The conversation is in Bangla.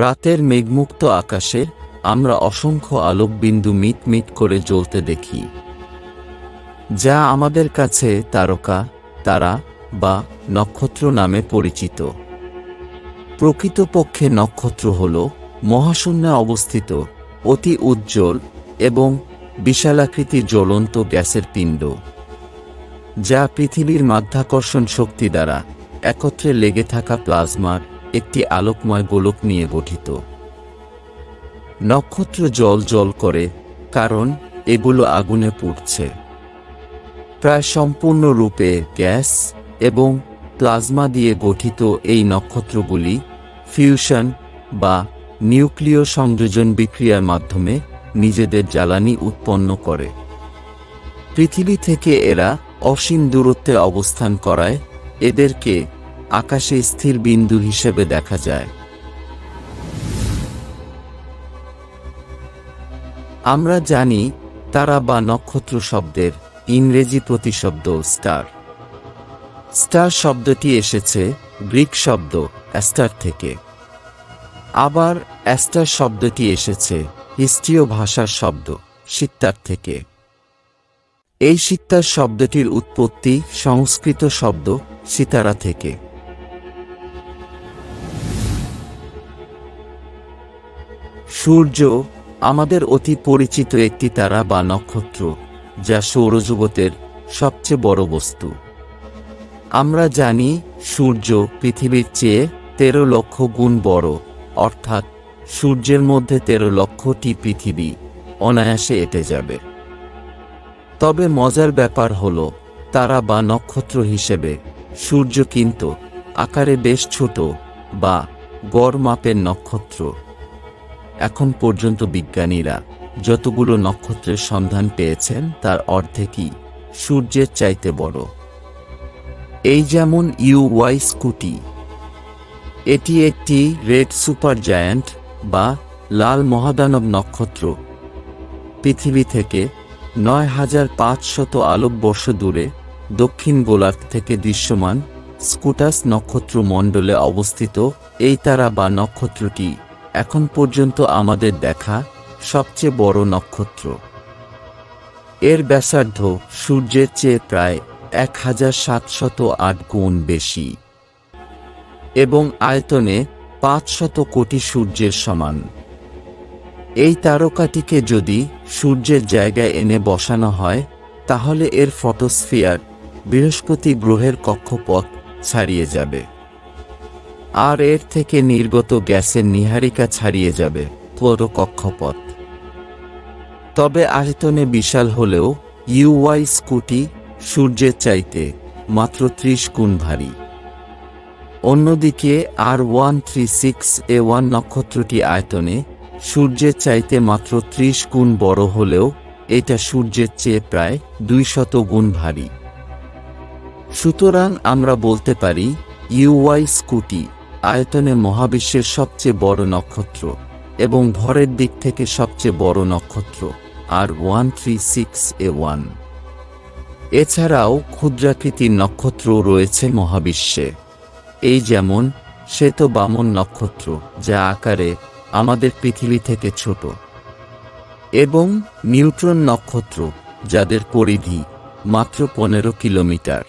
রাতের মেঘমুক্ত আকাশে আমরা অসংখ্য আলোকবিন্দু মিট মিট করে জ্বলতে দেখি। যা আমাদের কাছে তারকা, তারা বা নক্ষত্র নামে পরিচিত। প্রকৃতপক্ষে নক্ষত্র হল মহাশূন্যে অবস্থিত, অতি উজ্জ্বল এবং বিশালাকৃতি জ্বলন্ত গ্যাসের পিণ্ড, যা পৃথিবীর মাধ্যাকর্ষণ শক্তি দ্বারা একত্রে লেগে থাকা প্লাজমার একটি আলোকময় গোলক নিয়ে গঠিত। নক্ষত্র জল জল করে, কারণ এগুলো আগুনে পুড়ছে। প্রায় সম্পূর্ণরূপে গ্যাস এবং প্লাজমা দিয়ে গঠিত এই নক্ষত্রগুলি ফিউশন বা নিউক্লিয় সংযোজন বিক্রিয়ার মাধ্যমে নিজেদের জ্বালানি উৎপন্ন করে। পৃথিবী থেকে এরা অসীম দূরত্বে অবস্থান করায় এদেরকে আকাশে স্থির বিন্দু হিসেবে দেখা যায়। আমরা জানি তারা বা নক্ষত্র শব্দের ইংরেজি প্রতিশব্দ স্টার। স্টার শব্দটি এসেছে গ্রিক শব্দ অ্যাস্টার থেকে। আবার অ্যাস্টার শব্দটি এসেছে হিস্ট্রিয় ভাষার শব্দ সিত্তার থেকে। এই সিত্তার শব্দটির উৎপত্তি সংস্কৃত শব্দ সিতারা থেকে। সূর্য আমাদের অতি পরিচিত একটি তারা বা নক্ষত্র, যা সৌরজগতের সবচেয়ে বড় বস্তু। আমরা জানি সূর্য পৃথিবীর চেয়ে তেরো লক্ষ গুণ বড়, অর্থাৎ সূর্যের মধ্যে তেরো লক্ষটি পৃথিবী, অনায়াসে এটে যাবে। তবে মজার ব্যাপার হল, তারা বা নক্ষত্র হিসেবে সূর্য কিন্তু আকারে বেশ ছোট বা গড় মাপের নক্ষত্র। এখন পর্যন্ত বিজ্ঞানীরা যতগুলো নক্ষত্রের সন্ধান পেয়েছেন, তার অর্ধেকই সূর্যের চাইতে বড়। এই যেমন ইউ ওয়াই স্কুটি, এটি একটি রেড সুপার জায়ান্ট বা লাল মহাদানব নক্ষত্র। পৃথিবী থেকে নয় হাজার পাঁচশত আলোকবর্ষ দূরে দক্ষিণ গোলার্ধ থেকে দৃশ্যমান স্কুটাস নক্ষত্র মণ্ডলে অবস্থিত এই তারা বা নক্ষত্রটি এখন পর্যন্ত আমাদের দেখা সবচেয়ে বড় নক্ষত্র। এর ব্যাসার্ধ সূর্যের চেয়ে প্রায় এক হাজার সাতশত আট গুণ বেশি এবং আয়তনে পাঁচশত কোটি সূর্যের সমান। এই তারকাটিকে যদি সূর্যের জায়গায় এনে বসানো হয়, তাহলে এর ফটোস্ফিয়ার বৃহস্পতি গ্রহের কক্ষপথ ছাড়িয়ে যাবে। আর এর থেকে নির্গত গ্যাসের নিহারিকা ছাড়িয়ে যাবে পুরো কক্ষপথ তবে আয়তনে বিশাল হলেও ইউওয়াই স্কুটি সূর্যের চাইতে মাত্র ত্রিশ গুণ ভারী। অন্যদিকে R one three six A one নক্ষত্রটি আয়তনে সূর্যের চাইতে মাত্র ত্রিশ গুণ বড় হলেও এটা সূর্যের চেয়ে প্রায় দুইশত গুণ ভারী। সুতরাং আমরা বলতে পারি ইউওয়াই স্কুটি আয়তনে মহাবিশ্বের সবচেয়ে বড় নক্ষত্র এবং ভরের দিক থেকে সবচেয়ে বড় নক্ষত্র, R one three six A one. এছাড়াও ক্ষুদ্রাকৃতির নক্ষত্র রয়েছে মহাবিশ্বে। এই যেমন শ্বেত বামন নক্ষত্র, যা আকারে আমাদের পৃথিবী থেকে ছোট। এবং নিউট্রন নক্ষত্র, যাদের পরিধি মাত্র পনেরো কিলোমিটার।